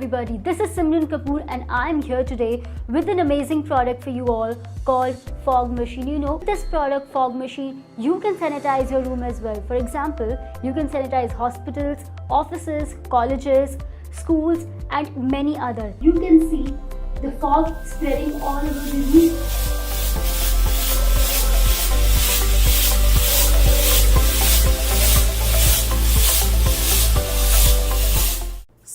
everybody. This is Simran Kapoor, and I'm here today with an amazing product for you all called Fog Machine. You know, this product, Fog Machine, you can sanitize your room as well. For example, you can sanitize hospitals, offices, colleges, schools, and many other. You can see the fog spreading all over the room.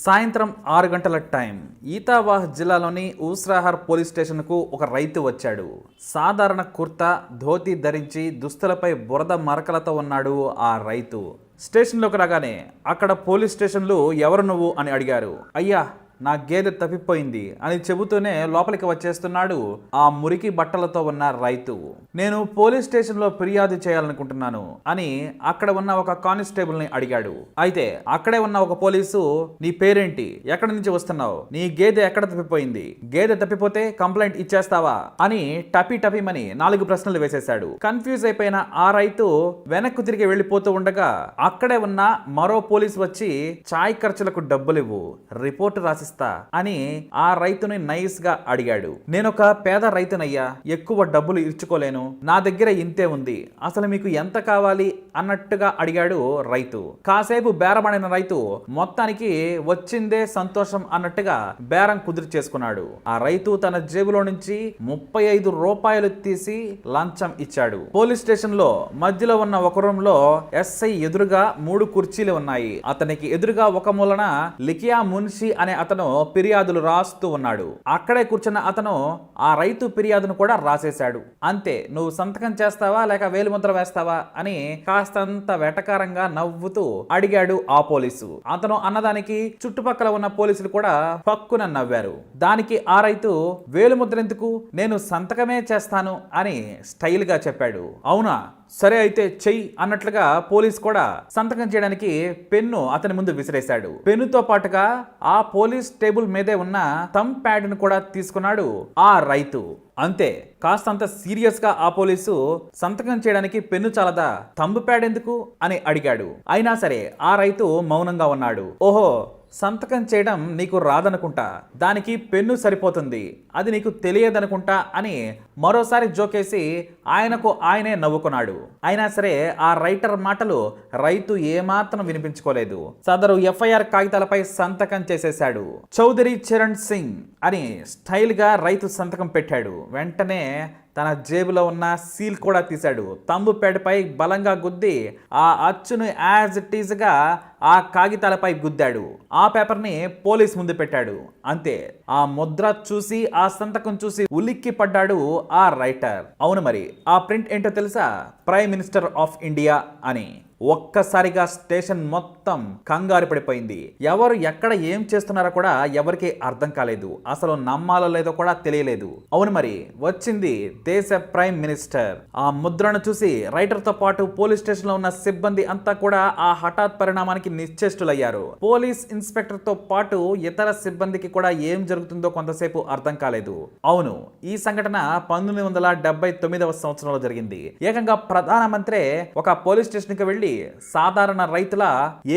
సాయంత్రం ఆరు గంటల time. ఈతావాహ్ జిల్లాలోని ఊస్రాహార్ police స్టేషన్కు ఒక రైతు వచ్చాడు. సాధారణ కుర్తా ధోతి ధరించి దుస్తులపై బురద మరకలతో ఉన్నాడు ఆ రైతు. స్టేషన్లోకి రాగానే అక్కడ పోలీస్ స్టేషన్లు ఎవరు నువ్వు? అని అడిగారు. అయ్యా నా గేదె తప్పిపోయింది అని చెబుతూనే లోపలికి వచ్చేస్తున్నాడు ఆ మురికి బట్టలతో ఉన్న రైతు. నేను పోలీస్ స్టేషన్లో ఫిర్యాదు చేయాలనుకుంటున్నాను అని అక్కడ ఉన్న ఒక కానిస్టేబుల్ని అడిగాడు. అయితే అక్కడే ఉన్న ఒక పోలీసు నీ పేరేంటి? ఎక్కడి నుంచి వస్తున్నావు? నీ గేదె ఎక్కడ తప్పిపోయింది? గేదె తప్పిపోతే కంప్లైంట్ ఇచ్చేస్తావా? అని టపి టపిమని నాలుగు ప్రశ్నలు వేసేశాడు. కన్ఫ్యూజ్ అయిపోయిన ఆ రైతు వెనక్కు తిరిగి వెళ్ళిపోతూ ఉండగా అక్కడే ఉన్న మరో పోలీస్ వచ్చి చాయ్ ఖర్చులకు డబ్బులివ్వు. రిపోర్ట్ రాసిస్తా అని ఆ రైతుని నైస్గా అడిగాడు. నేనొక పేద రైతునయ్యా ఎక్కువ డబ్బులు ఇచ్చుకోలేను నా దగ్గర ఇంతే ఉంది అసలు మీకు ఎంత కావాలి అన్నట్టుగా అడిగాడు రైతు. కాసేపు బేరమడిన రైతు మొత్తానికి వచ్చిందే సంతోషం అన్నట్టుగా బేరం కుదిరి చేసుకున్నాడు. ఆ రైతు తన జేబులో నుంచి ముప్పై ఐదు రూపాయలు తీసి లంచం ఇచ్చాడు. పోలీస్ స్టేషన్లో మధ్యలో ఉన్న ఒక రూమ్లో ఎస్ఐ ఎదురుగా మూడు కుర్చీలు ఉన్నాయి. అతనికి ఎదురుగా ఒక మూలన లికియా మున్షి అనే అతను ఫిర్యాదులు రాస్తూ ఉన్నాడు. అక్కడే కూర్చున్న అతను ఆ రైతు ఫిర్యాదును కూడా రాసేశాడు. అంతే నువ్వు సంతకం చేస్తావా లేక వేలుముద్ర వేస్తావా అని కాస్తంత వెటకారంగా నవ్వుతూ అడిగాడు ఆ పోలీసు. అతను అన్నదానికి చుట్టుపక్కల ఉన్న పోలీసులు కూడా పక్కున నవ్వారు. దానికి ఆ రైతు వేలుముద్ర ఎందుకు? నేను సంతకమే చేస్తాను అని స్టైల్గా చెప్పాడు. అవునా? సరే అయితే చెయ్యి అన్నట్లుగా పోలీస్ కూడా సంతకం చేయడానికి పెన్ను అతని ముందు విసిరేశాడు. పెన్నుతో పాటుగా ఆ పోలీస్ టేబుల్ మీదే ఉన్న థమ్ ప్యాడ్ను కూడా తీసుకున్నాడు ఆ రైతు. అంతే కాస్తంత సీరియస్గా ఆ పోలీసు సంతకం చేయడానికి పెన్ను చాలదా తంబు ప్యాడ్ ఎందుకు అని అడిగాడు. అయినా సరే ఆ రైతు మౌనంగా ఉన్నాడు. ఓహో సంతకం చేయడం నీకు రాదనుకుంటా. దానికి పెన్ను సరిపోతుంది. అది నీకు తెలియదనుకుంటా అని మరోసారి జోకేసి ఆయనకు ఆయనే నవ్వుకున్నాడు. అయినా సరే ఆ రైటర్ మాటలు రైతు ఏమాత్రం వినిపించుకోలేదు. సదరు ఎఫ్ఐఆర్ కాగితాలపై సంతకం చేసేశాడు. చౌదరి చరణ్ సింగ్ అని స్టైల్గా రైతు సంతకం పెట్టాడు. వెంటనే తన జేబులో ఉన్న సీల్ కూడా తీశాడు. తంబు పేడపై బలంగా గుద్ది ఆ అచ్చును యాజ్ ఇట్ ఈజ్గా ఆ కాగితాలపై గుద్దాడు. ఆ పేపర్ని పోలీస్ ముందు పెట్టాడు. అంతే. ఆ ముద్ర చూసి ఆ సంతకం చూసి ఉలిక్కి పడ్డాడు ఆ రైటర్. అవును మరి ఆ ప్రింట్ ఏంటో తెలుసా? ప్రైమ్ మినిస్టర్ ఆఫ్ ఇండియా అని. ఒక్కసారిగా స్టేషన్ మొత్తం కంగారు పడిపోయింది. ఎవరు ఎక్కడ ఏం చేస్తున్నారో కూడా ఎవరికి అర్థం కాలేదు. అసలు నమ్మాలో లేదో కూడా తెలియలేదు. అవును మరి వచ్చింది దేశ ప్రైమ్ మినిస్టర్. ఆ ముద్రను చూసి రైటర్తో పాటు పోలీస్ స్టేషన్లో ఉన్న సిబ్బంది అంతా కూడా ఆ హఠాత్ పరిణామానికి నిశ్చేష్టులయ్యారు. పోలీస్ ఇన్స్పెక్టర్తో పాటు ఇతర సిబ్బందికి కూడా ఏం జరుగుతుందో కొంతసేపు అర్థం కాలేదు. అవును ఈ సంఘటన పంతొమ్మిది వందల డెబ్బై తొమ్మిదవ సంవత్సరంలో జరిగింది. ఏకంగా ప్రధానమంత్రి ఒక పోలీస్ స్టేషన్కి వెళ్ళి సాధారణ రైతుల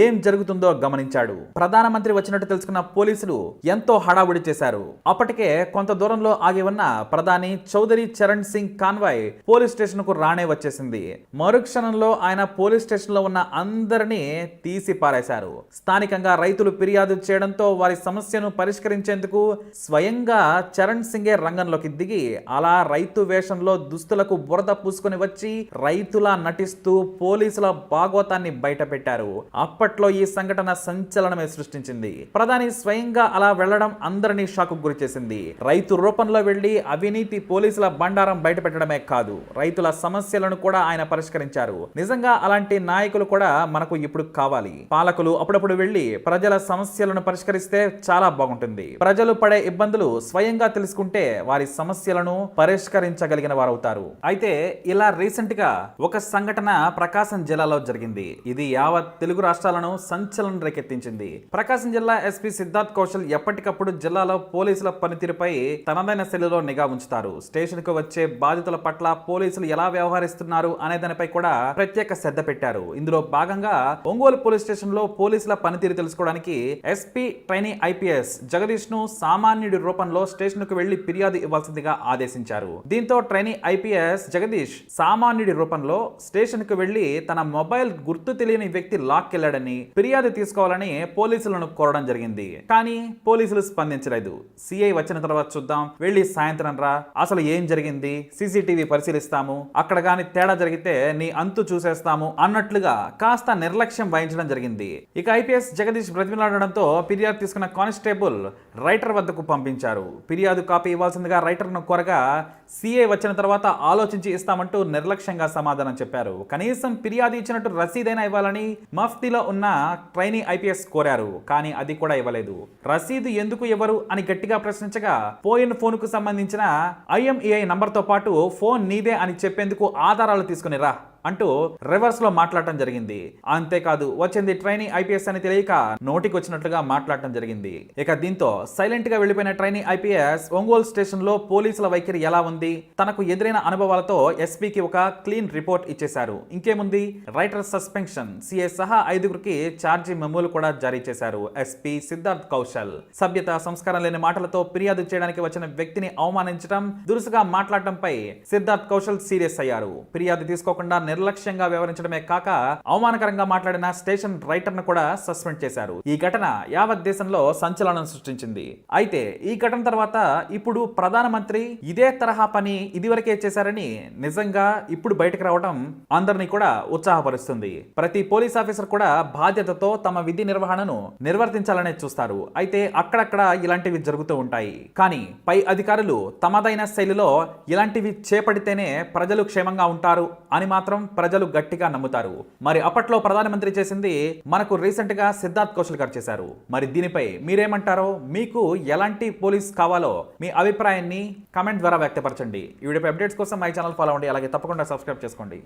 ఏం జరుగుతుందో గమనించాడు. ప్రధానమంత్రి వచ్చినట్టు తెలుసుకున్న పోలీసులు ఎంతో హడావుడి చేశారు. అప్పటికే కొంత దూరంలో ఆగి ఉన్న ప్రధాని చౌదరి చరణ్ సింగ్ కాన్వాయ్ పోలీస్ స్టేషన్కు రానే వచ్చేసింది. మరుక్షణంలో ఆయన పోలీస్ స్టేషన్లో ఉన్న అందరినీ తీసి పారేశారు. స్థానికంగా రైతులు ఫిర్యాదు చేయడంతో వారి సమస్యను పరిష్కరించేందుకు స్వయంగా చరణ్ సింగే రంగంలోకి దిగి అలా రైతు వేషంలో దుస్తులకు బురద పూసుకొని వచ్చి రైతులా నటిస్తూ పోలీసుల భాగవతాన్ని బయటపెట్టారు. అప్పట్లో ఈ సంఘటన సంచలనమే సృష్టించింది. ప్రధాని స్వయంగా అలా వెళ్ళడం అందరినీ షాక్ గురి చేసింది. రైతు రూపంలో వెళ్ళి అవినీతి పోలీసుల బండారం బయటపెట్టడమే కాదు రైతుల సమస్యలను కూడా ఆయన పరిష్కరించారు. నిజంగా అలాంటి నాయకులు కూడా మనకు ఇప్పుడు కావాలి. పాలకులు అప్పుడప్పుడు వెళ్ళి ప్రజల సమస్యలను పరిష్కరిస్తే చాలా బాగుంటుంది. ప్రజలు పడే ఇబ్బందులు స్వయంగా తెలుసుకుంటే వారి సమస్యలను పరిష్కరించగలిగిన వారవుతారు. అయితే ఇలా రీసెంట్గా ఒక సంఘటన ప్రకాశం జిల్లాలో జరిగింది. ఇది యావత్ తెలుగు రాష్ట్రాలను సంచలనం రేకెత్తించింది. ప్రకాశం జిల్లా ఎస్పీ సిద్ధార్థ్ కౌశల్ ఎప్పటికప్పుడు జిల్లాలో పోలీసుల పనితీరుపై తనదైన శైలిలో నిఘా ఉంచుతారు. స్టేషన్కు వచ్చే బాధితుల పట్ల పోలీసులు ఎలా వ్యవహరిస్తున్నారు అనే దానిపై కూడా ప్రత్యేక శ్రద్ధ పెట్టారు. ఇందులో భాగంగా ఒంగోలు పోలీస్ స్టేషన్లో పోలీసుల పనితీరు తెలుసుకోవడానికి ఎస్పీ ట్రైనీ ఐపీఎస్ జగదీష్ను సామాన్యుడి రూపంలో స్టేషన్కు వెళ్ళి ఫిర్యాదు ఇవ్వాల్సిందిగా ఆదేశించారు. దీంతో ట్రైనీ ఐపీఎస్ జగదీష్ సామాన్యుడి రూపంలో స్టేషన్కు వెళ్ళి తన మొబైల్ గుర్తు తెలియని వ్యక్తి లాక్కెళ్ళాడని ఫిర్యాదు తీసుకోవాలని పోలీసులను కోరడం జరిగింది. కానీ పోలీసులు స్పందించలేదు. సిఐ వచ్చిన తర్వాత చూద్దాం. వెళ్ళి సాయంత్రం రా. అసలు ఏం జరిగింది? సీసీటీవీ పరిశీలిస్తాము. అక్కడ గాని తేడా జరిగితే నీ అంతు చూసేస్తాము అన్నట్లుగా కాస్త నిర్లక్ష్యం వహించడం జరిగింది. ఇక ఐపీఎస్ జగదీష్ బ్రతిమలాడడంతో ఫిర్యాదు తీసుకున్న కానిస్టేబుల్ రైటర్ వద్దకు పంపించారు. ఫిర్యాదు కాపీ ఇవ్వాల్సిందిగా రైటర్ను కోరగా సిఐ వచ్చిన తర్వాత ఆలోచించి ఇస్తామంటూ నిర్లక్ష్యంగా సమాధానం చెప్పారు. కనీసం ఫిర్యాదు ఇచ్చినట్టు రసీదైనా ఇవ్వాలని మఫ్తీలో ఉన్న ట్రైనీ ఐపీఎస్ కోరారు. కానీ అది కూడా ఇవ్వలేదు. రసీదు ఎందుకు ఇవ్వరు అని గట్టిగా ప్రశ్నించగా పోయిన ఫోన్కు సంబంధించిన ఐఎంఈఐ నంబర్తో పాటు ఫోన్ నీదే అని చెప్పేందుకు ఆధారాలు తీసుకుని రా. అంటూ రివర్స్లో మాట్లాడటం జరిగింది. అంతేకాదు వచ్చింది ట్రైనీ ఐపీఎస్ అని తెలియక నోటికి వచ్చినట్లుగా మాట్లాడటం జరిగింది. ఇక దీంతో సైలెంట్గా వెళ్ళిపోయిన ట్రైనీ ఐపీఎస్ ఒంగోలు స్టేషన్లో పోలీసుల వైఖరి ఎలా ఉంది? తనకు ఎదురైన అనుభవాలతో ఎస్పీకి ఒక క్లీన్ రిపోర్ట్ ఇచ్చేశారు. ఇంకేముంది? Writer suspension. సిఏ సహా ఐదుగురికి ఛార్జీ మెమోలు కూడా జారీ చేశారు. ఎస్పీ సిద్ధార్థ్ కౌశల్. సభ్యత సంస్కారం లేని మాటలతో ఫిర్యాదు చేయడానికి వచ్చిన వ్యక్తిని అవమానించడం దురుసుగా మాట్లాడటంపై సిద్ధార్థ్ కౌశల్ సీరియస్ అయ్యారు. ఫిర్యాదు తీసుకోకుండా నిర్లక్ష్యంగా వ్యవహరించడమే కాక అవమానకరంగా మాట్లాడిన స్టేషన్ రైటర్ను కూడా సస్పెండ్ చేశారు. ఈ ఘటన యావత్ దేశంలో సంచలనం సృష్టించింది. అయితే ఈ ఘటన తర్వాత ఇప్పుడు ప్రధానమంత్రి ఇదే తరహా పని ఇదివరకే చేశారని నిజంగా ఇప్పుడు బయటకు రావడం అందరినీ కూడా ఉత్సాహపరుస్తుంది. ప్రతి పోలీస్ ఆఫీసర్ కూడా బాధ్యతతో తమ విధి నిర్వహణను నిర్వర్తించాలనే చూస్తారు. అయితే అక్కడక్కడ ఇలాంటివి జరుగుతూ ఉంటాయి. కానీ పై అధికారులు తమదైన శైలిలో ఇలాంటివి చేపడితేనే ప్రజలు క్షేమంగా ఉంటారు అని మాత్రం ప్రజలు గట్టిగా నమ్ముతారు. మరి అప్పట్లో ప్రధానమంత్రి చేసింది మనకు రీసెంట్గా సిద్ధార్థ్ కౌశల్ గారు చేశారు. మరి దీనిపై మీరేమంటారో మీకు ఎలాంటి పోలీస్ కావాలో మీ అభిప్రాయాన్ని కమెంట్ ద్వారా వ్యక్తపరచండి. ఈ వీడియో అప్డేట్స్ కోసం మై ఛానల్ ఫాలో అవ్వండి. అలాగే తప్పకుండా సబ్స్క్రైబ్ చేసుకోండి.